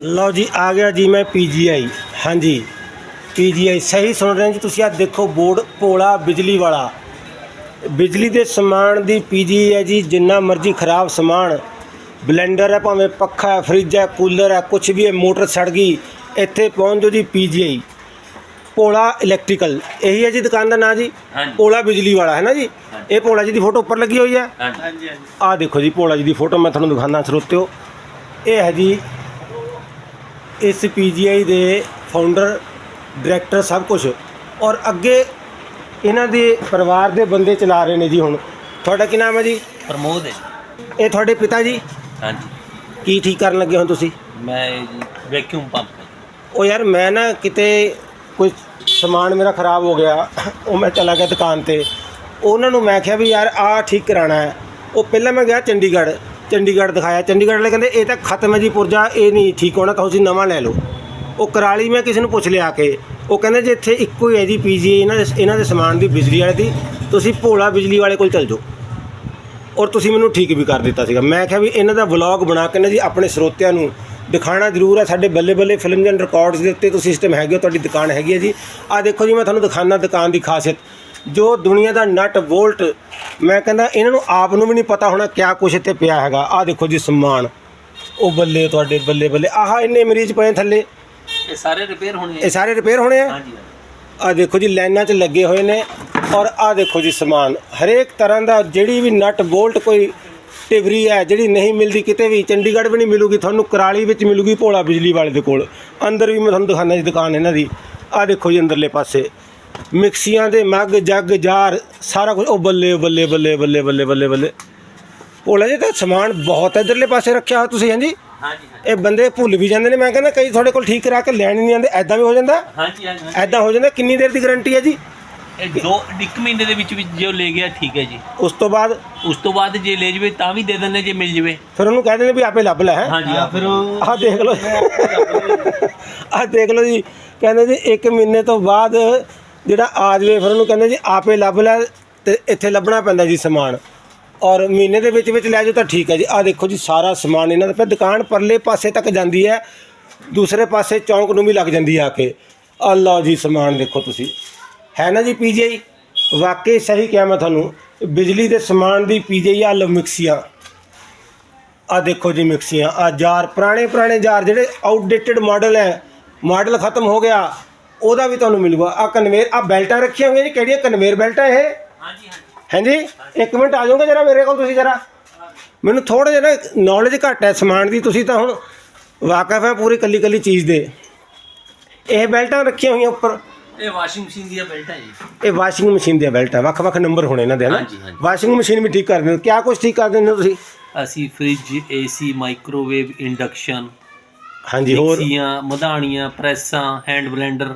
ਲਓ ਜੀ ਆ ਗਿਆ ਜੀ ਮੈਂ ਪੀਜੀਆਈ ਹਾਂਜੀ ਪੀਜੀਆਈ ਸਹੀ ਸੁਣ ਰਹੇ ਜੀ ਤੁਸੀਂ ਆ ਦੇਖੋ ਬੋਰਡ ਭੋਲਾ ਬਿਜਲੀ ਵਾਲਾ। ਬਿਜਲੀ ਦੇ ਸਮਾਨ ਦੀ ਪੀਜੀ ਹੈ ਜੀ ਜਿੰਨਾ ਮਰਜ਼ੀ ਖਰਾਬ ਸਮਾਨ। ਬਲੈਂਡਰ ਹੈ ਭਾਵੇਂ ਪੱਖਾ ਹੈ ਫ੍ਰਿਜ ਹੈ ਕੂਲਰ ਹੈ ਕੁਝ ਵੀ ਹੈ ਮੋਟਰ ਸੜ ਗਈ ਇੱਥੇ ਪਹੁੰਚ ਜਾਓ ਜੀ ਪੀਜੀਆਈ ਭੋਲਾ ਇਲੈਕਟ੍ਰੀਕਲ ਇਹੀ ਹੈ ਜੀ ਦੁਕਾਨ ਦਾ ਨਾਂ ਜੀ। ਭੋਲਾ ਬਿਜਲੀ ਵਾਲਾ ਹੈ ਨਾ ਜੀ? ਇਹ ਭੋਲਾ ਜੀ ਦੀ ਫੋਟੋ ਉੱਪਰ ਲੱਗੀ ਹੋਈ ਹੈ? ਹਾਂਜੀ। ਹਾਂਜੀ ਆਹ ਦੇਖੋ ਜੀ ਭੋਲਾ ਜੀ ਦੀ ਫੋਟੋ ਮੈਂ ਤੁਹਾਨੂੰ ਦਿਖਾਣਾ ਸਰੋਤਿਓ। ਇਹ ਹੈ ਜੀ ਇਸ ਪੀਜੀਆਈ ਦੇ ਫਾਊਂਡਰ ਡਾਇਰੈਕਟਰ ਸਭ ਕੁਝ ਔਰ ਅੱਗੇ ਇਹਨਾਂ ਦੇ ਪਰਿਵਾਰ ਦੇ ਬੰਦੇ ਚਲਾ ਰਹੇ ਨੇ ਜੀ ਹੁਣ। ਤੁਹਾਡਾ ਕੀ ਨਾਮ ਹੈ ਜੀ? ਪ੍ਰਮੋਦ ਹੈ ਇਹ ਤੁਹਾਡੇ ਪਿਤਾ ਜੀ? ਹਾਂਜੀ। ਕੀ ਠੀਕ ਕਰਨ ਲੱਗੇ ਹੋ ਤੁਸੀਂ? ਮੈਂ ਇਹ ਜੀ ਵੈਕਿਊਮ ਪੰਪ ਉਹ ਯਾਰ ਮੈਂ ਨਾ ਕਿਤੇ ਕੋਈ ਸਮਾਨ ਮੇਰਾ ਖਰਾਬ ਹੋ ਗਿਆ ਉਹ ਮੈਂ ਚਲਾ ਗਿਆ ਦੁਕਾਨ ਤੇ। ਉਹਨਾਂ ਨੂੰ ਮੈਂ ਕਿਹਾ ਵੀ ਯਾਰ ਆਹ ਠੀਕ ਕਰਾਣਾ ਹੈ। ਉਹ ਪਹਿਲਾਂ ਮੈਂ ਗਿਆ ਚੰਡੀਗੜ੍ਹ ਚੰਡੀਗੜ੍ਹ ਦਿਖਾਇਆ। ਚੰਡੀਗੜ੍ਹ ਵਾਲੇ ਕਹਿੰਦੇ ਇਹ ਤਾਂ ਖਤਮ ਹੈ ਜੀ ਪੁਰਜਾ ਇਹ ਨਹੀਂ ਠੀਕ ਹੋਣਾ ਤਾਂ ਤੁਸੀਂ ਨਵਾਂ ਲੈ ਲਓ। ਉਹ ਕਰਾਲੀ ਮੈਂ ਕਿਸੇ ਨੂੰ ਪੁੱਛ ਲਿਆ ਕੇ ਉਹ ਕਹਿੰਦੇ ਜੇ ਇੱਥੇ ਇੱਕੋ ਹੀ ਹੈ ਜੀ ਪੀਜੀ ਇਹਨਾਂ ਦੇ ਇਹਨਾਂ ਦੇ ਸਮਾਨ ਦੀ ਬਿਜਲੀ ਵਾਲੇ ਦੀ ਤੁਸੀਂ ਭੋਲਾ ਬਿਜਲੀ ਵਾਲੇ ਕੋਲ ਚਲ ਜਾਓ। ਔਰ ਤੁਸੀਂ ਮੈਨੂੰ ਠੀਕ ਵੀ ਕਰ ਦਿੱਤਾ ਸੀਗਾ। ਮੈਂ ਕਿਹਾ ਵੀ ਇਹਨਾਂ ਦਾ ਵਲੌਗ ਬਣਾ ਕੇ ਨਾ ਜੀ ਆਪਣੇ ਸਰੋਤਿਆਂ ਨੂੰ ਦਿਖਾਣਾ ਜ਼ਰੂਰ ਹੈ। ਸਾਡੇ ਬੱਲੇ ਬੱਲੇ ਫਿਲਮ ਐਂਡ ਰਿਕਾਰਡਸ ਦੇ ਉੱਤੇ ਤੁਸੀਂ ਸਿਸਟਮ ਹੈਗੇ ਹੋ, ਤੁਹਾਡੀ ਦੁਕਾਨ ਹੈਗੀ ਹੈ ਜੀ। ਆ ਦੇਖੋ ਜੀ ਮੈਂ ਤੁਹਾਨੂੰ ਦਿਖਾਣਾ ਦੁਕਾਨ ਦੀ ਖਾਸੀਅਤ। ਜੋ ਦੁਨੀਆ ਦਾ ਨਟ ਵੋਲਟ ਮੈਂ ਕਹਿੰਦਾ ਇਹਨਾਂ ਨੂੰ ਆਪ ਨੂੰ ਵੀ ਨਹੀਂ ਪਤਾ ਹੋਣਾ ਕਿਆ ਕੁਛ ਇੱਥੇ ਪਿਆ ਹੈਗਾ। ਆ ਦੇਖੋ ਜੀ ਸਮਾਨ। ਉਹ ਬੱਲੇ ਤੁਹਾਡੇ ਬੱਲੇ ਬੱਲੇ। ਆਹ ਇੰਨੇ ਮਰੀਜ਼ ਪਏ ਥੱਲੇ। ਇਹ ਸਾਰੇ ਰਿਪੇਅਰ ਹੋਣੇ ਇਹ ਸਾਰੇ ਰਿਪੇਅਰ ਹੋਣੇ ਆ? ਹਾਂਜੀ ਆ ਦੇਖੋ ਜੀ ਲਾਈਨਾਂ 'ਚ ਲੱਗੇ ਹੋਏ ਨੇ। ਔਰ ਆ ਦੇਖੋ ਜੀ ਸਮਾਨ। ਹਰੇਕ ਤਰ੍ਹਾਂ ਦਾ ਜਿਹੜੀ ਵੀ ਨਟ ਬੋਲਟ ਕੋਈ ਟਿਵਰੀ ਹੈ ਜਿਹੜੀ ਨਹੀਂ ਮਿਲਦੀ ਕਿਤੇ ਵੀ ਚੰਡੀਗੜ੍ਹ ਵੀ ਨਹੀਂ ਮਿਲੂਗੀ ਤੁਹਾਨੂੰ ਕਰਾਲੀ ਵਿੱਚ ਮਿਲੂਗੀ ਭੋਲਾ ਬਿਜਲੀ ਵਾਲੇ ਦੇ ਕੋਲ। ਅੰਦਰ ਵੀ ਮੈਂ ਤੁਹਾਨੂੰ ਦਿਖਾਉਂਦਾ ਜੀ ਦੁਕਾਨ ਇਹਨਾਂ ਦੀ। ਆ ਦੇਖੋ ਜੀ ਅੰਦਰਲੇ ਪਾਸੇ। ਮਿਕਸੀਆਂ ਦੇ ਮੱਗ ਜੱਗ ਜਾਰ ਸਾਰਾ ਕੁਝ ਉਹ ਬੱਲੇ ਬੱਲੇ ਬੱਲੇ ਬੱਲੇ ਬੱਲੇ ਬੱਲੇ ਬੱਲੇ। ਭੋਲਾ ਜੀ ਤਾਂ ਸਮਾਨ ਬਹੁਤ ਹੈ ਇੱਧਰਲੇ ਪਾਸੇ ਰੱਖਿਆ ਹੋਇਆ ਤੁਸੀਂ ਹਾਂਜੀ? ਇਹ ਬੰਦੇ ਭੁੱਲ ਵੀ ਜਾਂਦੇ ਨੇ ਮੈਂ ਕਹਿੰਦਾ ਕਈ ਤੁਹਾਡੇ ਕੋਲ ਠੀਕ ਕਰਾ ਕੇ ਲੈਣ ਹੀ ਨਹੀਂ ਆਉਂਦੇ ਐਦਾਂ ਵੀ ਹੋ ਜਾਂਦਾ? ਹਾਂਜੀ ਹਾਂਜੀ ਐਦਾਂ ਹੋ ਜਾਂਦਾ ਕਿੰਨੀ ਦੇਰ ਦੀ ਗਾਰੰਟੀ ਹੈ ਜੀ? ਇਹ ਦੋ ਇੱਕ ਮਹੀਨੇ ਦੇ ਵਿੱਚ ਵਿੱਚ ਜੋ ਲੈ ਗਿਆ ਠੀਕ ਹੈ ਜੀ। ਉਸ ਤੋਂ ਬਾਅਦ? ਉਸ ਤੋਂ ਬਾਅਦ ਜੇ ਲੈ ਜਵੇ ਤਾਂ ਵੀ ਦੇ ਦਿੰਦੇ ਜੇ ਮਿਲ ਜਵੇ। ਫਿਰ ਉਹਨੂੰ ਕਹਿ ਦਿੰਦੇ ਵੀ ਆਪੇ ਲੱਭ ਲੈ ਹੈ? ਹਾਂਜੀ ਆ ਫਿਰ ਆਹ ਦੇਖ ਲਓ। ਆਹ ਦੇਖ ਲਓ ਜੀ ਕਹਿੰਦੇ ਜੀ 1 ਮਹੀਨੇ ਤੋਂ ਬਾਅਦ ਜਿਹੜਾ ਆ ਜਾਵੇ ਫਿਰ ਉਹਨੂੰ ਕਹਿੰਦੇ ਜੀ, ਆਪੇ ਲੱਭ ਲੈ ਤੇ ਇੱਥੇ ਲੱਭਣਾ ਪੈਂਦਾ ਜੀ ਸਮਾਨ। ਔਰ ਮਹੀਨੇ ਦੇ ਵਿੱਚ ਵਿੱਚ ਲੈ ਜਾਓ ਤਾਂ ਠੀਕ ਹੈ ਜੀ। ਆਹ ਦੇਖੋ ਜੀ, ਸਾਰਾ ਸਮਾਨ ਇਹਨਾਂ ਦਾ। ਫਿਰ ਦੁਕਾਨ ਪਰਲੇ ਪਾਸੇ ਤੱਕ ਜਾਂਦੀ ਹੈ। ਦੂਸਰੇ ਪਾਸੇ ਚੌਂਕ ਨੂੰ ਵੀ ਲੱਗ ਜਾਂਦੀ ਆ ਕੇ। ਆ ਲਓ ਜੀ ਸਮਾਨ ਦੇਖੋ ਤੁਸੀਂ। ਹੈ ਨਾ ਜੀ ਪੀਜੀਆਈ ਵਾਕਈ ਸਹੀ ਕਿਹਾ ਮੈਂ ਤੁਹਾਨੂੰ। ਬਿਜਲੀ ਦੇ ਸਮਾਨ ਦੀ ਪੀਜੀਆਈ ਆ ਲਓ ਮਿਕਸੀਆਂ। ਆ ਦੇਖੋ ਜੀ ਮਿਕਸੀਆਂ। ਆ ਜਾਰ ਪੁਰਾਣੇ ਪੁਰਾਣੇ ਜਾਰ ਜਿਹੜੇ ਆਊਟਡੇਟਡ ਮਾਡਲ ਹੈ। ਮਾਡਲ ਖਤਮ ਹੋ ਗਿਆ। ਉਹਦਾ ਵੀ ਤੁਹਾਨੂੰ ਮਿਲੂਗਾ। ਆ ਕਨਵੇਰ ਆ ਬੈਲਟਾਂ ਰੱਖੀਆਂ ਹੋਈਆਂ ਜੀ ਕਿਹੜੀਆਂ? ਕਨਵੇਰ ਬੈਲਟਾਂ ਇਹ? ਹਾਂਜੀ ਹਾਂਜੀ। ਹਾਂਜੀ? ਇੱਕ ਮਿੰਟ ਆ ਜਾਓਗੇ ਜਰਾ ਮੇਰੇ ਕੋਲ ਤੁਸੀਂ ਜਰਾ? ਮੈਨੂੰ ਥੋੜਾ ਜਿਹਾ ਨੌਲੇਜ ਘੱਟ ਹੈ ਸਮਾਨ ਦੀ ਤੁਸੀਂ ਤਾਂ ਹੁਣ ਵਾਕਿਫ ਹੈ ਪੂਰੀ ਕੱਲੀ ਕੱਲੀ ਚੀਜ਼ ਦੇ। ਇਹ ਬੈਲਟਾਂ ਰੱਖੀਆਂ ਹੋਈਆਂ ਉੱਪਰ। ਇਹ ਵਾਸ਼ਿੰਗ ਮਸ਼ੀਨ ਦੀ ਬੈਲਟ ਜੀ। ਇਹ ਵਾਸ਼ਿੰਗ ਮਸ਼ੀਨ ਦੀਆਂ ਬੈਲਟਾਂ ਵੱਖ-ਵੱਖ ਨੰਬਰ ਹੋਣੇ ਇਹਨਾਂ ਦੇ ਹਨਾ। ਵਾਸ਼ਿੰਗ ਮਸ਼ੀਨ ਵੀ ਠੀਕ ਕਰ ਦਿੰਦੇ ਹੋ। ਕਿਆ ਕੁਝ ਠੀਕ ਕਰ ਦਿੰਦੇ ਹੋ ਤੁਸੀਂ? ਅਸੀਂ ਫ੍ਰਿਜ ਏਸੀ ਮਾਈਕ੍ਰੋਵੇਵ ਇੰਡਕਸ਼ਨ ਹਾਂਜੀ ਹੋਰ? ਮਿਕਸੀਆਂ ਮਧਾਣੀਆਂ ਪ੍ਰੈਸਾਂ ਹੈਂਡ ਬਲੈਂਡਰ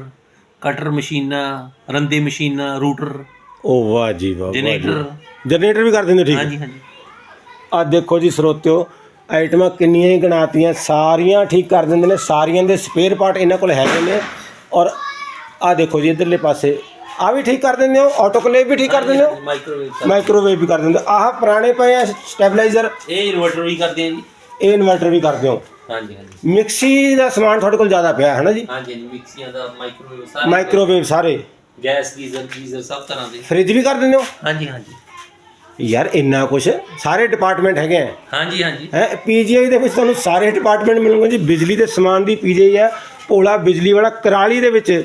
ਕਟਰ ਮਸ਼ੀਨਾਂ ਰੰਦੇ ਮਸ਼ੀਨਾਂ ਰੂਟਰ ਉਹ ਵਾਹ ਜੀ ਵਾਹ ਵਾਹ ਜੀ। ਜਨਰੇਟਰ। ਜਨਰੇਟਰ ਵੀ ਕਰ ਦਿੰਦੇ ਠੀਕ ਹਾਂਜੀ ਹਾਂਜੀ। ਆ ਦੇਖੋ ਜੀ ਸਰੋਤਿਓ ਆਈਟਮਾਂ ਕਿੰਨੀਆਂ ਹੀ ਗਣਾਤੀਆਂ ਸਾਰੀਆਂ ਠੀਕ ਕਰ ਦਿੰਦੇ ਨੇ ਸਾਰੀਆਂ ਦੇ ਸਪੇਅਰ ਪਾਰਟ ਇਹਨਾਂ ਕੋਲ ਹੈਗੇ ਨੇ। ਔਰ ਆ ਦੇਖੋ ਜੀ ਇਧਰਲੇ ਪਾਸੇ ਆ ਵੀ ਠੀਕ ਕਰ ਦਿੰਦੇ ਹੋ ਆਟੋਕਲੇਵ ਵੀ ਠੀਕ ਕਰ ਦਿੰਦੇ ਹੋ? ਮਾਈਕ੍ਰੋਵੇਵ ਮਾਈਕ੍ਰੋਵੇਵ ਵੀ ਕਰ ਦਿੰਦੇ ਹੋ। ਆਹ ਪੁਰਾਣੇ ਪਏ ਆ ਸਟੈਬਲਾਈਜ਼ਰ ਇਹ ਇਨਵਰਟਰ ਵੀ ਕਰਦੇ ਆ ਜੀ। ਇਹ ਇਨਵਰਟਰ ਵੀ ਕਰਦੇ ਹੋ। ਹਾਂਜੀ ਹਾਂਜੀ। ਮਿਕਸੀ ਦਾ ਸਮਾਨ ਤੁਹਾਡੇ ਕੋਲ ਜ਼ਿਆਦਾ ਪਿਆ ਹੈ ਨਾ ਜੀ? ਹਾਂਜੀ ਹਾਂਜੀ ਮਿਕਸੀਆਂ ਦਾ ਮਾਈਕ੍ਰੋਵੇਵ ਸਾਰੇ। ਮਾਈਕ੍ਰੋਵੇਵ ਸਾਰੇ। ਗੈਸ ਗੀਜ਼ਰ ਗੀਜ਼ਰ ਸਭ ਤਰ੍ਹਾਂ ਦੇ। ਫ੍ਰਿਜ ਵੀ ਕਰ ਦਿੰਦੇ ਹੋ? ਹਾਂਜੀ ਹਾਂਜੀ। ਯਾਰ ਇੰਨਾ ਕੁਝ ਸਾਰੇ ਡਿਪਾਰਟਮੈਂਟ ਹੈਗੇ ਆ। ਹਾਂਜੀ ਹਾਂਜੀ। ਹੈ ਪੀਜੀਆਈ ਦੇ ਵਿੱਚ ਤੁਹਾਨੂੰ ਸਾਰੇ ਡਿਪਾਰਟਮੈਂਟ ਮਿਲੂਗੇ ਜੀ। ਬਿਜਲੀ ਦੇ ਸਮਾਨ ਦੀ ਪੀਜੀਆਈ ਹੈ ਭੋਲਾ ਬਿਜਲੀ ਵਾਲਾ ਕਰਾਲੀ ਦੇ ਵਿੱਚ।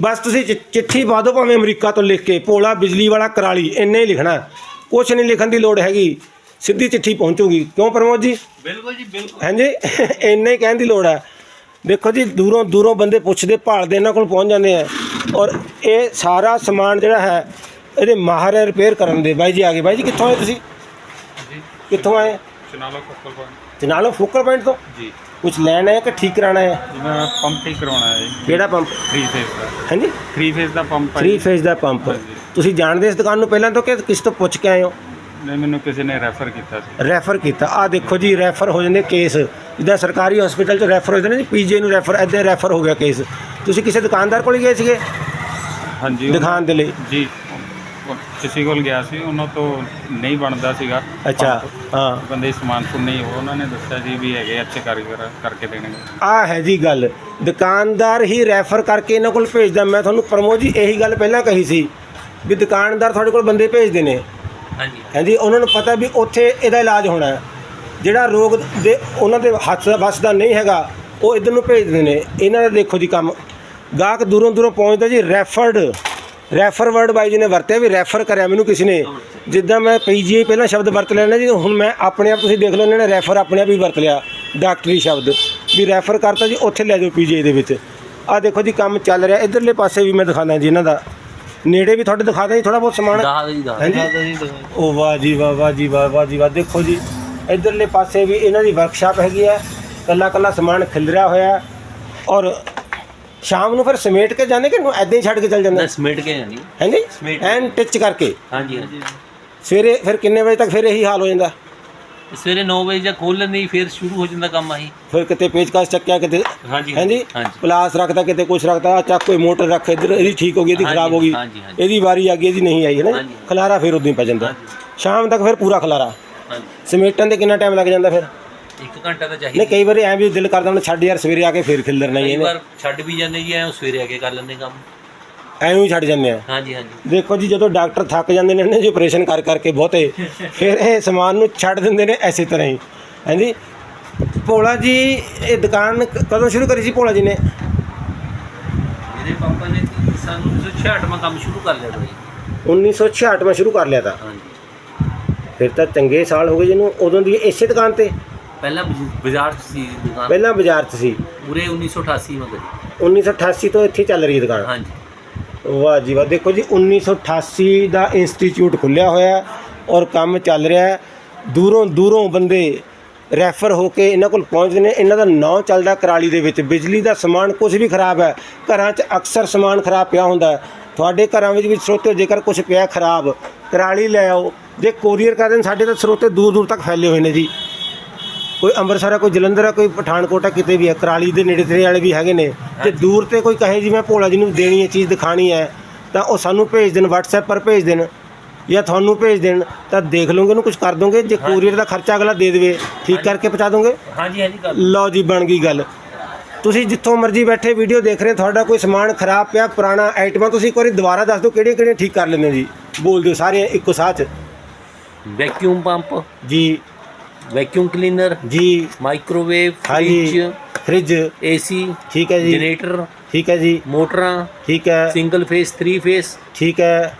ਬਸ ਤੁਸੀਂ ਚਿ- ਚਿੱਠੀ ਪਾ ਦਿਓ ਭਾਵੇਂ ਅਮਰੀਕਾ ਤੋਂ ਲਿਖ ਕੇ ਭੋਲਾ ਬਿਜਲੀ ਵਾਲਾ ਕਰਾਲੀ ਇੰਨੇ ਹੀ ਲਿਖਣਾ। ਕੁਝ ਨਹੀਂ ਲਿਖਣ ਦੀ ਲੋੜ ਹੈਗੀ। ਸਿੱਧੀ ਚਿੱਠੀ ਪਹੁੰਚੂਗੀ। ਕਿਉਂ ਪ੍ਰਮੋਦ ਜੀ? ਬਿਲਕੁਲ ਜੀ ਬਿਲਕੁਲ। ਹਾਂਜੀ? ਇੰਨੇ ਕਹਿਣ ਦੀ ਲੋੜ ਹੈ ਦੇਖੋ ਜੀ ਦੂਰੋਂ ਦੂਰੋਂ ਬੰਦੇ ਪੁੱਛਦੇ ਭਾਲਦੇ ਇਹਨਾਂ ਕੋਲ ਪਹੁੰਚ ਜਾਂਦੇ ਆ। ਔਰ ਇਹ ਸਾਰਾ ਸਮਾਨ ਜਿਹੜਾ ਹੈ ਇਹਦੇ ਮਾਹਰ ਹੈ ਰਿਪੇਅਰ ਕਰਨ ਦੇ। ਬਾਈ ਜੀ ਆ ਗਏ। ਬਾਈ ਜੀ ਕਿੱਥੋਂ ਆਏ ਤੁਸੀਂ? ਕਿੱਥੋਂ ਆਏ? Chanalon focal point. Chanalon focal point ਤੋਂ? ਜੀ। ਕੁਝ ਲੈਣਾ ਹੈ ਕਿ ਠੀਕ ਕਰਾਣਾ ਹੈ ਜਿਵੇਂ ਪੰਪ ਠੀਕ ਕਰਵਾਉਣਾ ਹੈ ਜੀ। ਕਿਹੜਾ ਪੰਪ? 3 ਫੇਜ਼ ਦਾ। ਹਾਂਜੀ? 3 ਫੇਜ਼ ਦਾ ਪੰਪ ਹੈ 3 ਫੇਜ਼ ਦਾ ਪੰਪ। ਤੁਸੀਂ ਜਾਣਦੇ ਇਸ ਦੁਕਾਨ ਨੂੰ ਪਹਿਲਾਂ ਤੋਂ ਕਿ ਕਿਸ ਤੋਂ ਪੁੱਛ ਕੇ ਆਏ ਹੋ? ਨਹੀਂ ਮੈਨੂੰ ਕਿਸੇ ਨੇ ਰੈਫਰ ਕੀਤਾ ਸੀ। ਰੈਫਰ ਕੀਤਾ। ਆ ਦੇਖੋ ਜੀ ਰੈਫਰ ਹੋ ਜਾਂਦੇ ਕੇਸ। ਜਿੱਦਾਂ ਸਰਕਾਰੀ ਹਸਪੀਟਲ 'ਚ ਰੈਫਰ ਹੋ ਜਾਂਦੇ ਨੇ ਪੀਜੀ ਨੂੰ ਰੈਫਰ ਐਦਾਂ ਰੈਫਰ ਹੋ ਗਿਆ ਕੇਸ। ਤੁਸੀਂ ਕਿਸੇ ਦੁਕਾਨਦਾਰ ਕੋਲ ਗਏ ਸੀਗੇ? ਹਾਂਜੀ ਉਹ- ਦਿਖਾਉਣ ਦੇ ਲਈ? ਜੀ ਉਹ- ਕਿਸੇ ਕੋਲ ਗਿਆ ਸੀ। ਉਹਨਾਂ ਤੋਂ ਨਹੀਂ ਬਣਦਾ ਸੀਗਾ। ਅੱਛਾ। ਹਾਂ। ਬੰਦੇ ਸਮਾਨ ਤੋਂ ਨਹੀਂ ਉਹਨਾਂ ਨੇ ਦੱਸਿਆ ਜੀ ਵੀ ਹੈਗੇ ਅੱਛੇ ਕਾਰੀਗਰ ਕਰਕੇ ਦੇਣਗੇ। ਆ ਹੈ ਜੀ ਗੱਲ। ਦੁਕਾਨਦਾਰ ਹੀ ਰੈਫਰ ਕਰਕੇ ਇਹਨਾਂ ਕੋਲ ਭੇਜਦਾ। ਮੈਂ ਤੁਹਾਨੂੰ ਪ੍ਰਮੋਦ ਜੀ ਇਹੀ ਗੱਲ ਪਹਿਲਾਂ ਕਹੀ ਸੀ ਵੀ ਦੁਕਾਨਦਾਰ ਤੁਹਾਡੇ ਕੋਲ ਬੰਦੇ ਭੇਜਦੇ ਨੇ। ਹਾਂਜੀ ਹਾਂਜੀ। ਉਹਨਾਂ ਨੂੰ ਪਤਾ ਵੀ ਉੱਥੇ ਇਹਦਾ ਇਲਾਜ ਹੋਣਾ ਹੈ। ਜਿਹੜਾ ਰੋਗ ਦੇ ਉਹਨਾਂ ਦੇ ਹੱਥ ਦਾ ਵੱਸ ਦਾ ਨਹੀਂ ਹੈਗਾ, ਉਹ ਇਧਰ ਨੂੰ ਭੇਜਦੇ ਨੇ। ਇਹਨਾਂ ਦਾ ਦੇਖੋ ਜੀ ਕੰਮ। ਗਾਹਕ ਦੂਰੋਂ ਦੂਰੋਂ ਪਹੁੰਚਦਾ ਜੀ, ਰੈਫਰਡ। ਰੈਫਰ ਵਰਡ ਬਾਈ ਜੀ ਨੇ ਵਰਤਿਆ ਵੀ ਰੈਫਰ ਕਰਿਆ ਮੈਨੂੰ ਕਿਸੇ ਨੇ। ਜਿੱਦਾਂ ਮੈਂ ਪੀਜੀਆਈ ਪਹਿਲਾਂ ਸ਼ਬਦ ਵਰਤ ਲੈਣਾ ਜੀ, ਹੁਣ ਮੈਂ ਆਪਣੇ ਆਪ ਤੁਸੀਂ ਦੇਖ ਲਓ, ਇਹਨਾਂ ਨੇ ਰੈਫਰ ਆਪਣੇ ਆਪ ਹੀ ਵਰਤ ਲਿਆ, ਡਾਕਟਰੀ ਸ਼ਬਦ। ਵੀ ਰੈਫਰ ਕਰਤਾ ਜੀ, ਉੱਥੇ ਲੈ ਜਾਓ ਪੀਜੀਆਈ ਦੇ ਵਿੱਚ। ਆਹ ਦੇਖੋ ਜੀ, ਕੰਮ ਚੱਲ ਰਿਹਾ। ਇਧਰਲੇ ਪਾਸੇ ਵੀ ਮੈਂ ਦਿਖਾਣਾ ਜੀ ਇਹਨਾਂ ਦਾ। ਨੇੜੇ ਵੀ ਤੁਹਾਡੇ ਦਿਖਾ ਦਾਂ ਜੀ ਥੋੜਾ ਬਹੁਤ ਸਮਾਨ। ਦਾ ਜੀ ਦਾ ਹਾਂਜੀ। ਉਹ ਵਾਹ ਜੀ ਵਾਹ ਵਾਹ ਜੀ ਵਾਹ ਵਾਹ ਜੀ ਵਾਹ। ਦੇਖੋ ਜੀ ਇਧਰਲੇ ਪਾਸੇ ਵੀ ਇਹਨਾਂ ਦੀ ਵਰਕਸ਼ਾਪ ਹੈਗੀ ਹੈ ਕੱਲਾ ਕੱਲਾ ਸਮਾਨ ਖਿਲਰਿਆ ਹੋਇਆ। ਔਰ ਸ਼ਾਮ ਨੂੰ ਫਿਰ ਸਮੇਟ ਕੇ ਜਾਂਦੇ ਕਿ ਨੂੰ ਐਦਾਂ ਹੀ ਛੱਡ ਕੇ ਚੱਲ ਜਾਂਦੇ? ਨਾ ਸਮੇਟ ਕੇ ਜਾਣੀ ਹਾਂਜੀ ਸਮੇਟ। ਐਨ ਟਿਚ ਕਰਕੇ। ਹਾਂਜੀ ਹਾਂਜੀ। ਸਵੇਰੇ ਫਿਰ ਕਿੰਨੇ ਵਜੇ ਤੱਕ ਫਿਰ ਇਹੀ ਹਾਲ ਹੋ ਜਾਂਦਾ? ਸਵੇਰੇ 9 ਵਜੇ ਜਾਂ ਖੋਲ ਲੈਂਦੇ ਜੀ, ਫਿਰ ਸ਼ੁਰੂ ਹੋ ਜਾਂਦਾ ਕੰਮ ਆਹੀ। ਫਿਰ ਕਿਤੇ ਪੇਚਕਸ ਚੱਕਿਆ ਕਿਤੇ ਹਾਂਜੀ ਹਾਂਜੀ ਹਾਂਜੀ। ਪਲਾਸ ਰੱਖਦਾ ਕਿਤੇ ਕੁਛ ਰੱਖਦਾ ਆਹ ਚੱਕ ਕੋਈ ਮੋਟਰ ਰੱਖ ਇੱਧਰ ਇਹਦੀ ਠੀਕ ਹੋ ਗਈ ਇਹਦੀ ਖਰਾਬ ਹੋ ਗਈ। ਹਾਂਜੀ, ਹਾਂਜੀ। ਇਹਦੀ ਵਾਰੀ ਆ ਗਈ ਇਹਦੀ ਨਹੀਂ ਆਈ ਹੈ ਨਾ ਹਾਂਜੀ। ਖਲਾਰਾ ਫਿਰ ਉਦੋਂ ਹੀ ਪੈ ਜਾਂਦਾ। ਸ਼ਾਮ ਤੱਕ ਫਿਰ ਪੂਰਾ ਖਲਾਰਾ। ਹਾਂਜੀ। ਸਮੇਟਣ ਦੇ ਕਿੰਨਾ ਟਾਈਮ ਲੱਗ ਜਾਂਦਾ ਫਿਰ? ਇੱਕ ਘੰਟਾ ਤਾਂ ਨਹੀਂ ਚਾਹੀਦਾ ਕਈ ਵਾਰੀ ਐਂ ਵੀ ਦਿਲ ਕਰਦਾ ਹੁਣ ਛੱਡ ਯਾਰ ਸਵੇਰੇ ਆ ਕੇ ਫੇਰ ਖਿਲਰਨਾ ਹੀ ਕਈ ਇਹਨੇ ਵਾਰ ਛੱਡ ਵੀ ਜਾਂਦੇ ਜੀ ਐ ਸਵੇਰੇ ਆ ਕੇ ਕਰ ਲੈਂਦੇ ਕੰਮ। ਐਵੇਂ ਹੀ ਛੱਡ ਜਾਂਦੇ ਆ। ਹਾਂਜੀ ਹਾਂਜੀ। ਦੇਖੋ ਜੀ ਜਦੋਂ ਡਾਕਟਰ ਥੱਕ ਜਾਂਦੇ ਨੇ ਨਾ ਜੀ ਆਪਰੇਸ਼ਨ ਕਰ ਕਰਕੇ ਬਹੁਤੇ ਫਿਰ ਇਹ ਸਮਾਨ ਨੂੰ ਛੱਡ ਦਿੰਦੇ ਨੇ ਐਸੇ ਤਰ੍ਹਾਂ ਹੀ। ਹਾਂਜੀ? ਭੋਲਾ ਜੀ ਇਹ ਦੁਕਾਨ ਕ- ਕਦੋਂ ਸ਼ੁਰੂ ਕਰੀ ਸੀ ਭੋਲਾ ਜੀ ਨੇ? ਮੇਰੇ ਪਾਪਾ ਨੇ ਸਾਨੂੰ 1966 ਕੰਮ ਸ਼ੁਰੂ ਕਰ ਲਿਆ ਜੀ। 1966 ਮੈਂ ਸ਼ੁਰੂ ਕਰ ਲਿਆ ਤਾਂ। ਹਾਂਜੀ। ਫਿਰ ਤਾਂ ਚੰਗੇ ਸਾਲ ਹੋ ਗਏ ਜਿਹਨੂੰ ਉਦੋਂ ਦੀ ਇਸੇ ਦੁਕਾਨ ਤੇ? ਪਹਿਲਾਂ ਬਜ਼- ਬਾਜ਼ਾਰ 'ਚ ਸੀ ਦੁਕਾਨ। ਪਹਿਲਾਂ ਬਾਜ਼ਾਰ 'ਚ ਸੀ। ਪੂਰੇ 1988 ਮਗਰ। 1988 ਤੋਂ ਇੱਥੇ ਚੱਲ ਰਹੀ ਹੈ ਦੁਕਾਨ। ਹਾਂਜੀ। ਵਾਹ ਜੀ ਵਾਹ। ਦੇਖੋ ਜੀ 1988 ਦਾ ਇੰਸਟੀਚਿਊਟ ਖੁੱਲਿਆ ਹੋਇਆ ਔਰ ਕੰਮ ਚੱਲ ਰਿਹਾ ਹੈ। ਦੂਰੋਂ ਦੂਰੋਂ ਬੰਦੇ ਰੈਫਰ ਹੋ ਕੇ ਇਹਨਾਂ ਕੋਲ ਪਹੁੰਚਦੇ ਨੇ। ਇਹਨਾਂ ਦਾ ਨਾਂ ਚੱਲਦਾ ਕਰਾਲੀ ਦੇ ਵਿੱਚ। ਬਿਜਲੀ ਦਾ ਸਮਾਨ ਕੁਝ ਵੀ ਖਰਾਬ ਹੈ। ਘਰਾਂ 'ਚ ਅਕਸਰ ਸਮਾਨ ਖਰਾਬ ਪਿਆ ਹੁੰਦਾ ਤੁਹਾਡੇ ਘਰਾਂ ਵਿੱਚ ਵੀ ਸਰੋਤੇ ਜੇਕਰ ਕੁਝ ਪਿਆ ਖਰਾਬ, ਕਰਾਲੀ ਲੈ ਆਓ। ਜੇ ਕੋਰੀਅਰ ਕਰਦੇ ਸਾਡੇ ਤਾਂ ਸਰੋਤੇ ਦੂਰ ਦੂਰ ਤੱਕ ਫੈਲੇ ਹੋਏ ਨੇ ਜੀ। ਕੋਈ ਅੰਮ੍ਰਿਤਸਰ ਹੈ ਕੋਈ ਜਲੰਧਰ ਹੈ ਕੋਈ ਪਠਾਨਕੋਟ ਹੈ ਕਿਤੇ ਵੀ ਹੈ ਕਰਾਲੀ ਦੇ ਨੇੜੇ ਤੇੜੇ ਵਾਲੇ ਵੀ ਹੈਗੇ ਨੇ ਤੇ ਦੂਰ ਤੇ ਕੋਈ ਕਹੇ ਜੀ ਮੈਂ ਭੋਲਾ ਜੀ ਨੂੰ ਦੇਣੀ ਹੈ ਚੀਜ਼ ਦਿਖਾਣੀ ਹੈ ਤਾਂ ਉਹ ਸਾਨੂੰ ਭੇਜ ਦੇਣ WhatsApp ਪਰ ਭੇਜ ਦੇਣ ਜਾਂ ਤੁਹਾਨੂੰ ਭੇਜ ਦੇਣ ਤਾਂ ਦੇਖ ਲਓਗੇ ਉਹਨੂੰ ਕੁਝ ਕਰ ਦੋਗੇ ਜੇ ਕੋਰੀਅਰ ਦਾ ਖਰਚਾ ਅਗਲਾ ਦੇ ਦੇਵੇ ਠੀਕ ਕਰਕੇ ਪਹੁੰਚਾ ਦੋਗੇ? ਹਾਂਜੀ ਹਾਂਜੀ ਕਰ ਲਓ ਜੀ ਬਣ ਗਈ ਗੱਲ। ਤੁਸੀਂ ਜਿੱਥੋਂ ਮਰਜ਼ੀ ਬੈਠੇ ਵੀਡੀਓ ਦੇਖ ਰਹੇ ਤੁਹਾਡਾ ਕੋਈ ਸਮਾਨ ਖਰਾਬ ਪਿਆ ਪੁਰਾਣਾ ਆਈਟਮਾਂ ਤੁਸੀਂ ਇੱਕ ਵਾਰੀ ਦੁਬਾਰਾ ਦੱਸ ਦਿਓ ਕਿਹੜੀਆਂ ਕਿਹੜੀਆਂ ਠੀਕ ਕਰ ਲੈਂਦੇ ਹੋ ਜੀ। ਬੋਲ ਦਿਓ ਸਾਰੇ ਇੱਕੋ 'ਚ। ਵੈਕਿਊਮ ਪੰਪ ਜੀ। ਵੈਕਿਊਮ ਕਲੀਨਰ ਜੀ। ਮਾਈਕ੍ਰੋਵੇਵ ਹਾਂਜੀ। ਫ੍ਰਿਜ ਫ੍ਰਿਜ ਏਸੀ ਠੀਕ ਹੈ ਜੀ। ਜਨਰੇਟਰ ਠੀਕ ਹੈ ਜੀ। ਮੋਟਰਾਂ ਠੀਕ ਹੈ। ਸਿੰਗਲ ਫੇਸ 3 ਫੇਸ ਠੀਕ ਹੈ।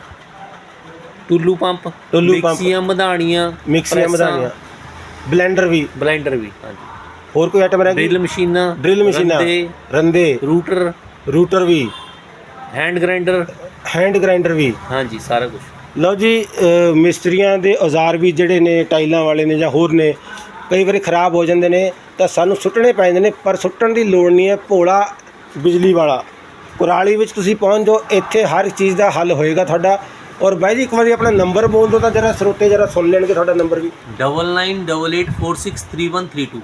Tullu pump Tullu pump. ਮਿਕਸੀਆਂ ਮਧਾਣੀਆਂ ਮਿਕਸੀਆਂ ਮਧਾਣੀਆਂ। ਬਲੈਂਡਰ ਵੀ। ਬਲੈਂਡਰ ਵੀ ਹਾਂਜੀ। ਹੋਰ ਕੋਈ ਆਈਟਮ ਰਹਿ ਗਈ? ਡਰਿਲ ਮਸ਼ੀਨਾਂ ਡਰਿਲ ਮਸ਼ੀਨਾਂ। ਰੰਦੇ, ਰੰਦੇ ਰੂਟਰ। ਰੂਟਰ ਵੀ। Hand grinder. ਹੈਂਡ ਗ੍ਰਾਈਂਡਰ ਵੀ। ਹਾਂਜੀ ਸਾਰਾ ਕੁਝ ਲਓ ਜੀ ਮਿਸਤਰੀਆਂ ਦੇ ਔਜ਼ਾਰ ਵੀ ਜਿਹੜੇ ਨੇ, ਟਾਈਲਾਂ ਵਾਲੇ ਨੇ ਜਾਂ ਹੋਰ ਨੇ, ਕਈ ਵਾਰੀ ਖਰਾਬ ਹੋ ਜਾਂਦੇ ਨੇ, ਤਾਂ ਸਾਨੂੰ ਸੁੱਟਣੇ ਪੈ ਜਾਂਦੇ ਨੇ, ਪਰ ਸੁੱਟਣ ਦੀ ਲੋੜ ਨਹੀਂ ਹੈ, ਭੋਲਾ ਬਿਜਲੀ ਵਾਲਾ। ਕੁਰਾਲੀ ਵਿੱਚ ਤੁਸੀਂ ਪਹੁੰਚ ਜਾਓ, ਇੱਥੇ ਹਰ ਚੀਜ਼ ਦਾ ਹੱਲ ਹੋਏਗਾ ਤੁਹਾਡਾ। ਔਰ ਬਾਈ ਜੀ, ਇੱਕ ਵਾਰੀ ਆਪਣਾ ਨੰਬਰ ਬੋਲ ਦਿਓ ਤਾਂ ਜਰਾ, ਸਰੋਤੇ ਜਰਾ ਸੁਣ ਲੈਣਗੇ ਤੁਹਾਡਾ ਨੰਬਰ ਵੀ। 9988463132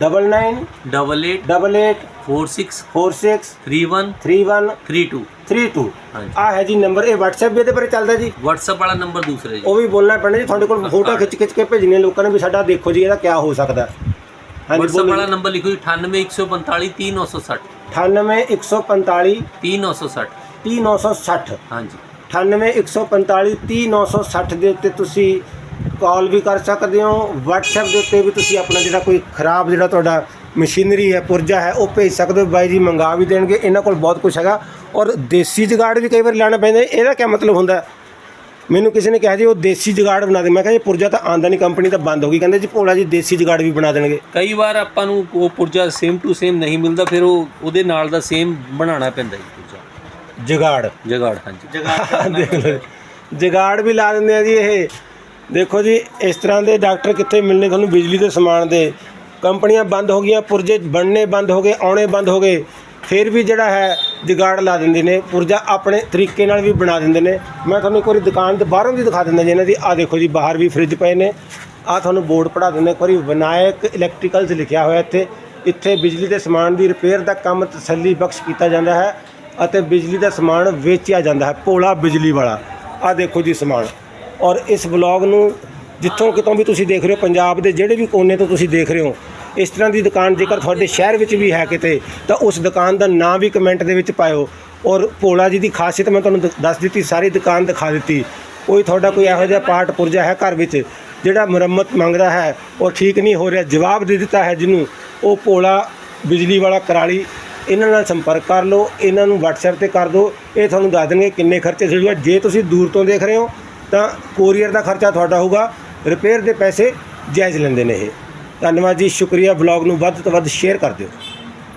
double nine 88 double eight 46 four six 31 three one 32 three two ਹਾਂਜੀ. ਆ ਹੈ ਜੀ ਨੰਬਰ ਇਹ WhatsApp ਵੀ ਇਹਦੇ ਪਰ ਚੱਲਦਾ ਜੀ। WhatsApp ਵਾਲਾ ਨੰਬਰ ਦੂਸਰਾ ਜੀ। ਉਹ ਵੀ ਬੋਲਣਾ ਪੈਣਾ ਜੀ ਤੁਹਾਡੇ ਕੋਲ ਫੋਟੋ ਖਿੱਚ ਖਿੱਚ ਕੇ ਭੇਜਣੀਆਂ ਲੋਕਾਂ ਨੇ ਵੀ ਸਾਡਾ ਦੇਖੋ ਜੀ ਇਹਦਾ ਕੀ ਹੋ ਸਕਦਾ। ਹਾਂਜੀ WhatsApp ਵਾਲਾ ਨੰਬਰ ਲਿਖੋ ਜੀ 98145 3960 98145 3960 30960 ਹਾਂਜੀ। 98145 30960 ਦੇ ਉੱਤੇ ਤੁਸੀਂ ਕਾਲ ਵੀ ਕਰ ਸਕਦੇ ਹੋ। WhatsApp ਦੇ ਉੱਤੇ ਵੀ ਤੁਸੀਂ ਆਪਣਾ ਜਿਹੜਾ ਕੋਈ ਖਰਾਬ ਜਿਹੜਾ ਤੁਹਾਡਾ ਮਸ਼ੀਨਰੀ ਹੈ ਪੁਰਜਾ ਹੈ ਉਹ ਭੇਜ ਸਕਦੇ ਹੋ। ਬਾਈ ਜੀ ਮੰਗਾ ਵੀ ਦੇਣਗੇ। ਇਹਨਾਂ ਕੋਲ ਬਹੁਤ ਕੁਝ ਹੈਗਾ। ਔਰ ਦੇਸੀ ਜੁਗਾੜ ਵੀ ਕਈ ਵਾਰ ਲੈਣਾ ਪੈਂਦਾ ਇਹਦਾ ਕੀ ਮਤਲਬ ਹੁੰਦਾ? ਮੈਨੂੰ ਕਿਸੇ ਨੇ ਕਿਹਾ ਜੀ ਉਹ ਦੇਸੀ ਜੁਗਾੜ ਬਣਾ ਦੇ। ਮੈਂ ਕਿਹਾ ਜੀ ਪੁਰਜਾ ਤਾਂ ਆਂਦਾ ਨਹੀਂ ਕੰਪਨੀ ਤਾਂ ਬੰਦ ਹੋ ਗਈ। ਕਹਿੰਦੇ ਜੀ ਭੋਲਾ ਜੀ ਦੇਸੀ ਜੁਗਾੜ ਵੀ ਬਣਾ ਦੇਣਗੇ। ਕਈ ਵਾਰ ਆਪਾਂ ਨੂੰ ਉਹ ਪੁਰਜਾ ਸੇਮ ਟੂ ਸੇਮ ਨਹੀਂ ਮਿਲਦਾ। ਫਿਰ ਉਹ ਉਹਦੇ ਨਾਲ ਦਾ ਸੇਮ ਬਣਾਉਣਾ ਪੈਂਦਾ ਜੀ ਪੁਰਜਾ। ਜੁਗਾੜ। ਜਗਾੜ ਹਾਂਜੀ। ਦੇਖ ਲਓ ਜਗਾੜ ਵੀ ਲਾ ਦਿੰਦੇ ਆ ਜੀ ਇਹ। ਦੇਖੋ ਜੀ, ਇਸ ਤਰ੍ਹਾਂ ਦੇ ਡਾਕਟਰ ਕਿੱਥੇ ਮਿਲਣੇ ਤੁਹਾਨੂੰ ਬਿਜਲੀ ਦੇ ਸਮਾਨ ਦੇ? ਕੰਪਨੀਆਂ ਬੰਦ ਹੋ ਗਈਆਂ, ਪੁਰਜੇ ਬਣਨੇ ਬੰਦ ਹੋ ਗਏ, ਆਉਣੇ ਬੰਦ ਹੋ ਗਏ। ਫਿਰ ਵੀ ਜਿਹੜਾ ਹੈ, ਜਗਾੜ ਲਾ ਦਿੰਦੇ ਨੇ, ਪੁਰਜਾ ਆਪਣੇ ਤਰੀਕੇ ਨਾਲ ਵੀ ਬਣਾ ਦਿੰਦੇ ਨੇ। ਮੈਂ ਤੁਹਾਨੂੰ ਇੱਕ ਵਾਰੀ ਦੁਕਾਨ 'ਤੇ ਬਾਹਰੋਂ ਵੀ ਦਿਖਾ ਦਿੰਦਾ ਜੀ, ਇਹਨਾਂ ਦੀ। ਆ ਦੇਖੋ ਜੀ, ਬਾਹਰ ਵੀ ਫ੍ਰਿਜ ਪਏ ਨੇ। ਆ ਤੁਹਾਨੂੰ ਬੋਰਡ ਪੜਾ ਦਿੰਦੇ ਇੱਕ ਵਾਰੀ ਵਿਨਾਇਕ ਇਲੈਕਟ੍ਰੀਕਲਸ ਲਿਖਿਆ ਹੋਇਆ ਇੱਥੇ। ਇੱਥੇ ਬਿਜਲੀ ਦੇ ਸਮਾਨ ਦੀ ਰਿਪੇਅਰ ਦਾ ਕੰਮ ਤਸੱਲੀ ਬਖਸ਼ ਕੀਤਾ ਜਾਂਦਾ ਹੈ ਅਤੇ ਬਿਜਲੀ ਦਾ ਸਮਾਨ ਵੇਚਿਆ ਜਾਂਦਾ ਹੈ, ਭੋਲਾ ਬਿਜਲੀ ਵਾਲਾ। ਆ ਦੇਖੋ ਜੀ ਸਮਾਨ। ਔਰ ਇਸ ਬਲੌਗ ਨੂੰ ਜਿੱਥੋਂ ਕਿਤੋਂ ਵੀ ਤੁਸੀਂ ਦੇਖ ਰਹੇ ਹੋ, ਪੰਜਾਬ ਦੇ ਜਿਹੜੇ ਵੀ ਕੋਨੇ ਤੋਂ ਤੁਸੀਂ ਦੇਖ ਰਹੇ ਹੋ, ਇਸ ਤਰ੍ਹਾਂ ਦੀ ਦੁਕਾਨ ਜੇਕਰ ਤੁਹਾਡੇ ਸ਼ਹਿਰ ਵਿੱਚ ਵੀ ਹੈ ਕਿਤੇ, ਤਾਂ ਉਸ ਦੁਕਾਨ ਦਾ ਨਾਂ ਵੀ ਕਮੈਂਟ ਦੇ ਵਿੱਚ ਪਾਇਓ। ਔਰ ਭੋਲਾ ਜੀ ਦੀ ਖਾਸੀਅਤ ਮੈਂ ਤੁਹਾਨੂੰ ਦ- ਦੱਸ ਦਿੱਤੀ, ਸਾਰੀ ਦੁਕਾਨ ਦਿਖਾ ਦਿੱਤੀ। ਕੋਈ ਤੁਹਾਡਾ ਕੋਈ ਇਹੋ ਜਿਹਾ ਪਾਰਟ ਪੁਰਜਾ ਹੈ ਘਰ ਵਿੱਚ, ਜਿਹੜਾ ਮੁਰੰਮਤ ਮੰਗਦਾ ਹੈ ਉਹ ਠੀਕ ਨਹੀਂ ਹੋ ਰਿਹਾ, ਜਵਾਬ ਦੇ ਦਿੱਤਾ ਹੈ ਜਿਹਨੂੰ, ਉਹ ਭੋਲਾ ਬਿਜਲੀ ਵਾਲਾ ਕਰਾਲੀ, ਇਹਨਾਂ ਨਾਲ ਸੰਪਰਕ ਕਰ ਲਓ, ਇਹਨਾਂ ਨੂੰ WhatsApp ਤੇ ਕਰ ਦਿਓ, ਇਹ ਤੁਹਾਨੂੰ ਦੱਸ ਦੇਣਗੇ ਕਿੰਨੇ ਖਰਚੇ ਸਿਰਜੂਗਾ ਜੇ ਤੁਸੀਂ ਦੂਰ ਤੋਂ ਦੇਖ ਰਹੇ ਹੋ ਤਾਂ ਕੋਰੀਅਰ ਦਾ ਖਰਚਾ ਤੁਹਾਡਾ ਹੋਊਗਾ। ਰਿਪੇਅਰ ਦੇ ਪੈਸੇ ਜਾਇਜ਼ ਲੈਂਦੇ ਨੇ ਇਹ। ਧੰਨਵਾਦ ਜੀ, ਸ਼ੁਕਰੀਆ। ਬਲੌਗ ਨੂੰ ਵੱਧ ਤੋਂ ਵੱਧ ਸ਼ੇਅਰ ਕਰ ਦਿਓ।